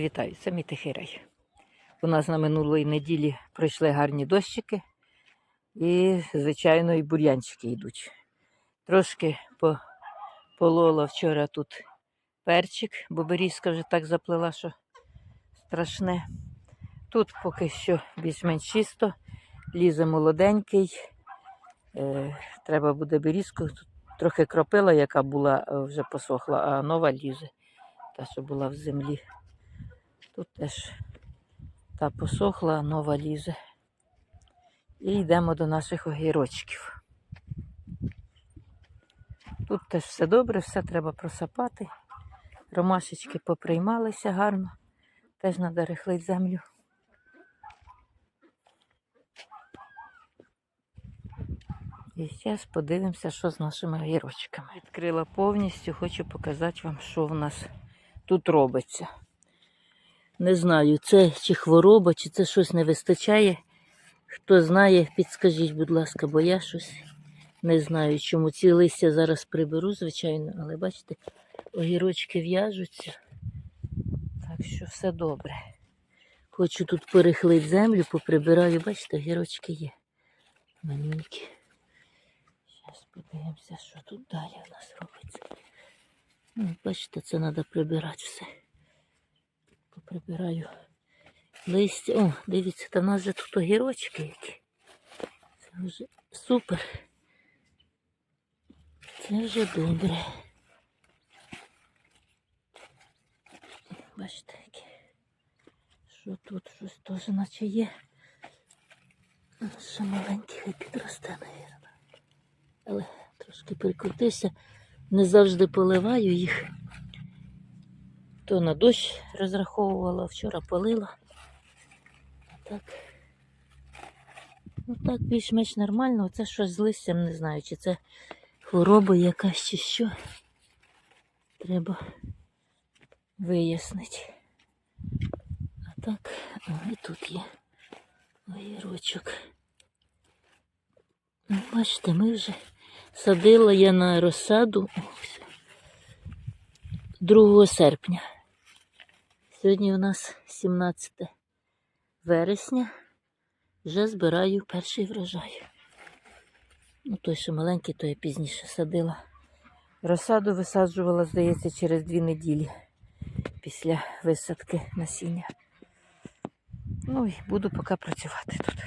Вітаю, це мій тихий рай. У нас на минулої неділі пройшли гарні дощики і, звичайно, і бур'янчики йдуть. Трошки по- полола вчора тут перчик, бо берізка вже так заплела, що страшне. Тут поки що більш-менш чисто, лізе молоденький. Е, треба буде берізку. Тут трохи кропила, яка була, е, вже посохла, а нова лізе, та, що була в землі. Тут теж та посохла, нова лізе. І йдемо до наших огірочків. Тут теж все добре, все треба просапати. Ромашечки поприймалися гарно. Теж треба рихлити землю. І зараз подивимося, що з нашими огірочками. Відкрила повністю, хочу показати вам, що в нас тут робиться. Не знаю, це чи хвороба, чи це щось не вистачає. Хто знає, підскажіть, будь ласка, бо я щось не знаю, чому ці листя зараз приберу, звичайно, але бачите, огірочки в'яжуться. Так що все добре. Хочу тут перехлити землю, поприбираю, бачите, огірочки є. Маленькі. Зараз подивимося, що тут далі у нас робиться. Ну, бачите, це треба прибирати все поприбираю листя. О, дивіться, та в нас же тут огірочки які. Це вже супер. Це вже добре. Бачите, які. Що тут щось теж наче є. Ще маленький хай підросте, навірно. Але трошки прикрутився. Не завжди поливаю їх. То на дощ розраховувала, вчора полила. А так. Ну так, більш-менш нормально. Оце щось з листям, не знаю, чи це хвороба якась, чи що. Треба вияснити. А так, о, і тут є огірочок. Ну, бачите, ми вже садила я на розсаду. 2 серпня. Сьогодні у нас 17 вересня. Вже збираю перший врожай. Ну, той, що маленький, то я пізніше садила. Розсаду висаджувала, здається, через дві неділі після висадки насіння. Ну і буду поки працювати тут.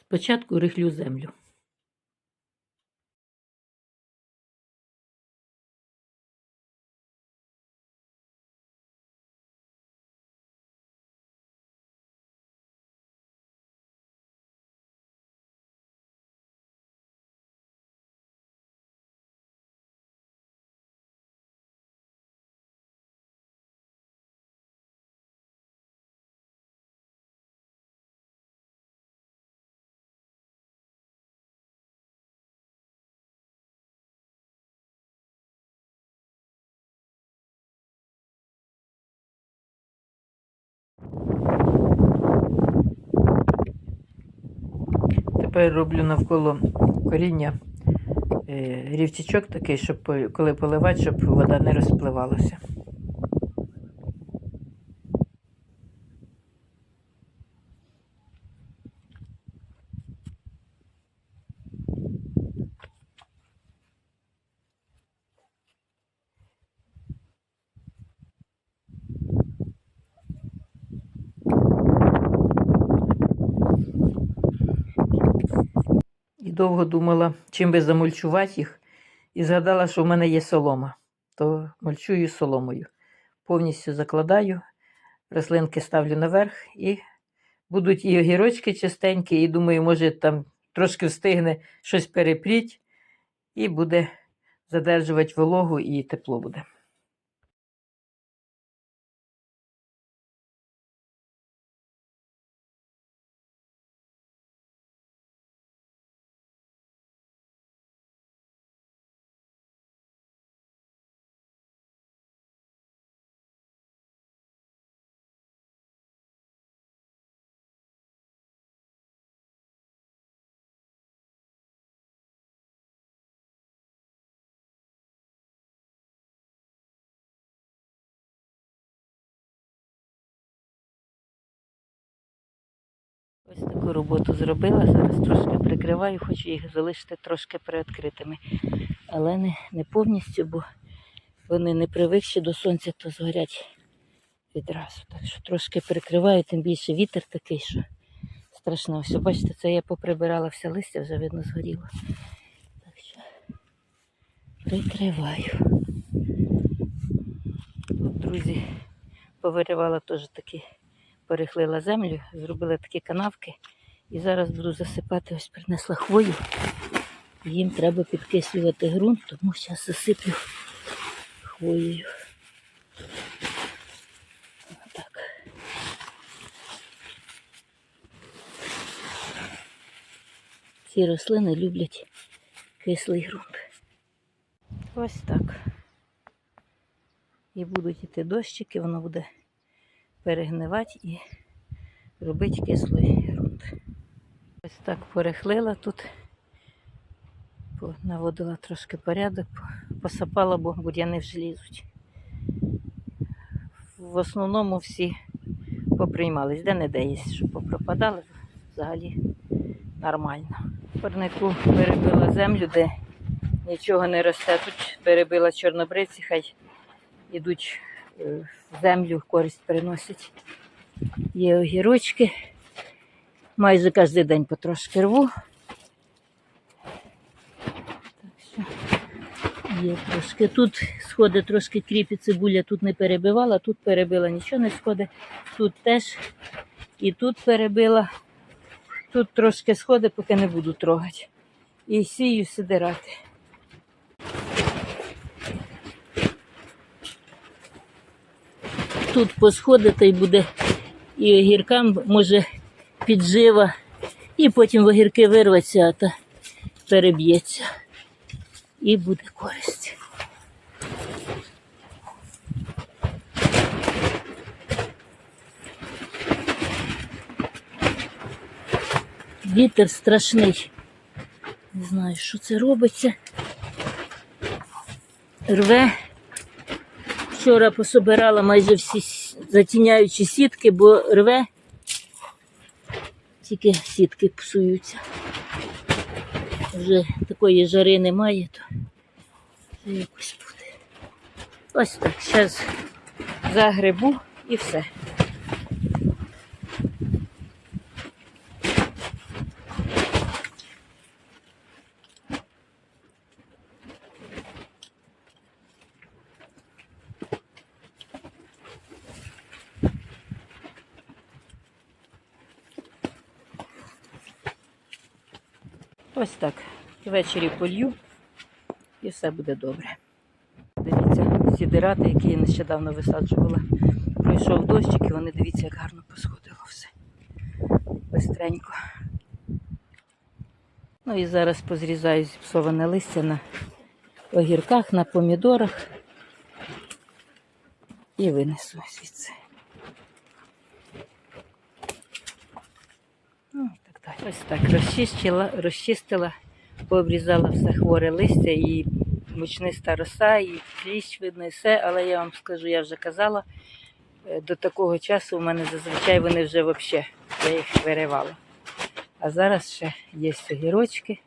Спочатку рихлю землю. Тепер роблю навколо коріння рівчичок, рівчачок такий, щоб коли поливати, щоб вода не розпливалася. Довго думала, чим би замульчувати їх, і згадала, що в мене є солома, то мульчую соломою. Повністю закладаю, рослинки ставлю наверх і будуть і огірочки чистенькі, і думаю, може там трошки встигне щось перепріть, і буде задержувати вологу і тепло буде. Ось таку роботу зробила. Зараз трошки прикриваю, хочу їх залишити трошки приоткритими. Але не, не повністю, бо вони не привикші до сонця, то згорять відразу. Так що трошки прикриваю, тим більше вітер такий, що страшно. Ось, бачите, це я поприбирала все листя, вже видно згоріло. Так що прикриваю. Тут, друзі, повиривала теж такі, перехлила землю, зробила такі канавки. І зараз буду засипати, ось принесла хвою. Їм треба підкислювати ґрунт, тому зараз засиплю хвоєю. Так. Ці рослини люблять кислий ґрунт. Ось так. І будуть йти дощики, воно буде перегнивати і робити кислий ґрунт. Ось так порихлила тут, наводила трошки порядок, посапала, бо бур'яни вже лізуть. В основному всі поприймались, де не де є, що попропадали, взагалі нормально. Парнику перебила землю, де нічого не росте. Тут перебила чорнобриці, хай ідуть землю, користь приносять. Є огірочки. Майже кожен день потрошки рву. Так що є трошки. Тут сходить трошки кріпі цибуля, тут не перебивала, тут перебила, нічого не сходить. Тут теж і тут перебила. Тут трошки сходить, поки не буду трогати. І сію сидирати. Тут посходити і буде і огіркам може піджива, і потім в огірки вирветься, а та переб'ється. І буде користь. Вітер страшний. Не знаю, що це робиться. Рве. Вчора пособирала майже всі затіняючі сітки, бо рве. Тільки сітки псуються. Вже такої жари немає, то якось буде. Ось так, зараз загребу і все. Ось так. Ввечері полью і все буде добре. Дивіться, сідирати, які я нещодавно висаджувала. Пройшов дощик і вони дивіться, як гарно посходило все. Бистренько. Ну і зараз позрізаю зіпсоване листя на огірках, на помідорах і винесу звідси. Ну, так далі. Ось так розчистила, розчистила, пообрізала все хворе листя і мучниста роса, і кліщ видно, і все. Але я вам скажу, я вже казала, е, до такого часу у мене зазвичай вони вже взагалі, я їх виривала. А зараз ще є огірочки,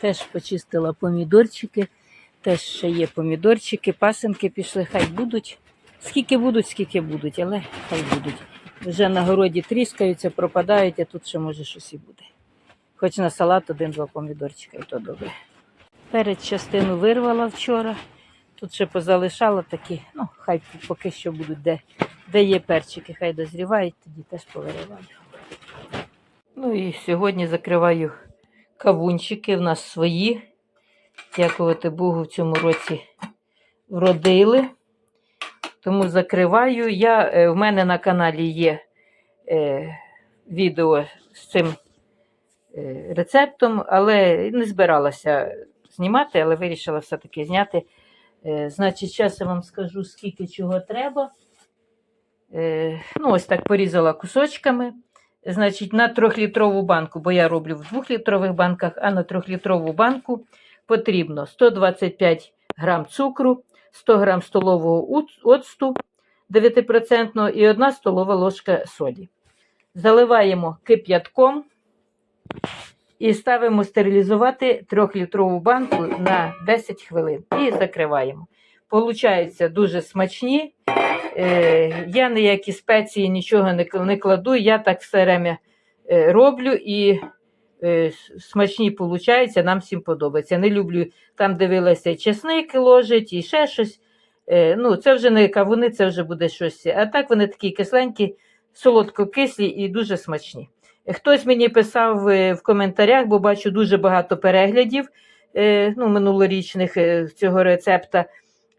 теж почистила помідорчики, теж ще є помідорчики, пасенки пішли, хай будуть. Скільки будуть, скільки будуть, але хай будуть. Вже на городі тріскаються, пропадають, а тут ще може щось і буде. Хоч на салат один-два помідорчика, і то добре. Перед частину вирвала вчора. Тут ще позалишала такі, ну, хай поки що будуть, де, де є перчики, хай дозрівають, тоді теж повириваю. Ну і сьогодні закриваю кавунчики, в нас свої. Дякувати Богу, в цьому році вродили. Тому закриваю. Я, е, в мене на каналі є е, відео з цим е, рецептом, але не збиралася знімати, але вирішила все-таки зняти. Е, значить, зараз я вам скажу, скільки чого треба. Е, ну, ось так порізала кусочками. Значить, на трьохлітрову банку, бо я роблю в двохлітрових банках, а на трьохлітрову банку потрібно 125 грам цукру, 100 грам столового оцту 9% і 1 столова ложка солі. заливаємо кип'ятком і ставимо стерилізувати 3-літрову банку на 10 хвилин і закриваємо. Получаються дуже смачні. Е, я ніякі спеції нічого не, кладу, я так все время е, роблю і смачні получаються, нам всім подобається. Не люблю там дивилася і чесник ложить, і ще щось. Е, ну, це вже не кавуни, це вже буде щось. А так вони такі кисленькі, солодко-кислі і дуже смачні. Хтось мені писав е, в коментарях, бо бачу дуже багато переглядів е, ну, минулорічних е, цього рецепта.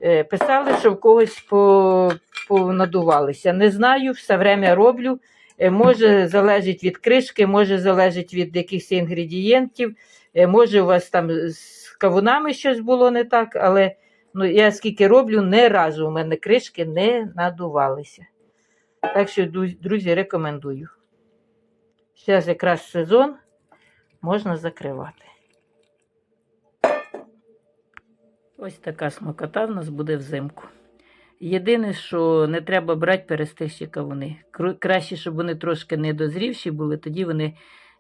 Е, Писали, що в когось по, понадувалися. Не знаю, все время роблю. Е, Може, залежить від кришки, може залежить від якихось інгредієнтів. Е, Може, у вас там з кавунами щось було не так, але ну, я скільки роблю, не разу у мене кришки не надувалися. Так що, друзі, рекомендую. Зараз якраз сезон можна закривати. Ось така смакота в нас буде взимку. Єдине, що не треба брати перестигші кавуни. Краще, щоб вони трошки недозрівші були, тоді вони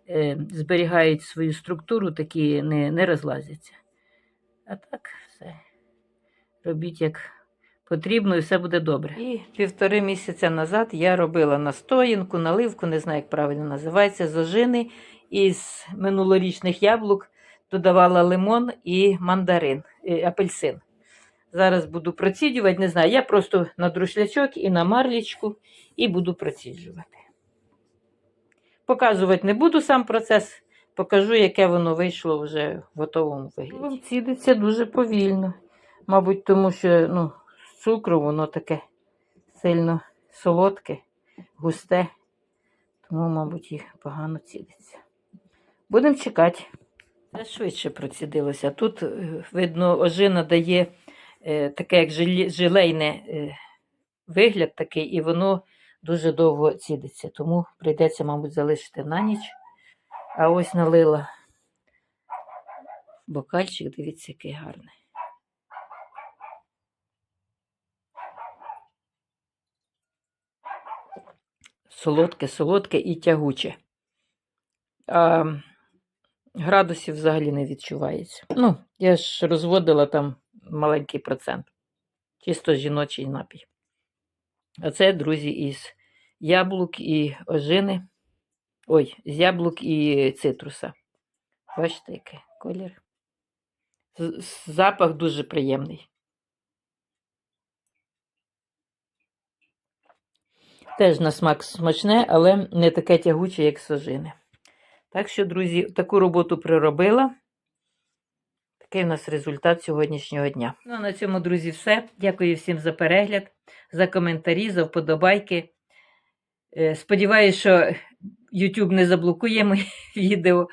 е, зберігають свою структуру, такі не, не розлазяться. А так, все. Робіть як потрібно, і все буде добре. І півтори місяця назад я робила настоянку, наливку, не знаю, як правильно називається, з ожини із минулорічних яблук додавала лимон і мандарин, е, апельсин. Зараз буду проціджувати, не знаю, я просто на друшлячок і на марлічку і буду проціджувати. Показувати не буду сам процес, покажу, яке воно вийшло вже в готовому вигляді. Цідиться дуже повільно. Мабуть, тому що ну, з цукру воно таке сильно солодке, густе, тому, мабуть, і погано цідиться. Будемо чекати. Це швидше процідилося. Тут, е, видно, ожина дає таке, як жилейне е, вигляд такий, і воно дуже довго цідиться. Тому прийдеться, мабуть, залишити на ніч. А ось налила бокальчик, дивіться, який гарний. Солодке, солодке і тягуче. А, градусів взагалі не відчувається. Ну, я ж розводила там маленький процент. Чисто жіночий напій. А це, друзі, із яблук і ожини. Ой, з яблук і цитруса. Бачите, який колір. Запах дуже приємний. Теж на смак смачне, але не таке тягуче, як з ожини. Так що, друзі, таку роботу приробила. Такий у нас результат сьогоднішнього дня. Ну, а на цьому, друзі, все. Дякую всім за перегляд, за коментарі, за вподобайки. Е, Сподіваюсь, що YouTube не заблокує моє відео,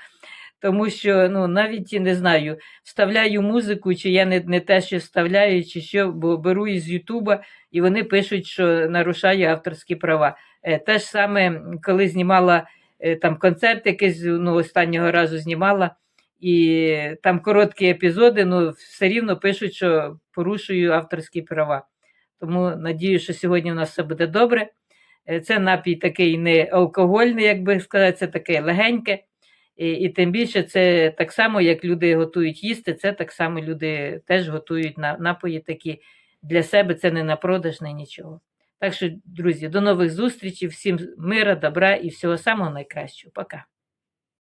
тому що ну, навіть не знаю, вставляю музику, чи я не, не те, що вставляю, чи що, бо беру із Ютуба, і вони пишуть, що нарушаю авторські права. Е, Те ж саме, коли знімала е, там концерт якийсь, ну, останнього разу знімала, і там короткі епізоди, ну, все рівно пишуть, що порушую авторські права. Тому надію, що сьогодні у нас все буде добре. Е, Це напій такий не алкогольний, як би сказати, це таке легеньке. І, і тим більше це так само, як люди готують їсти, це так само люди теж готують на, напої такі для себе, це не на продаж, не нічого. Так що, друзі, до нових зустрічей, всім мира, добра і всього самого найкращого. Пока.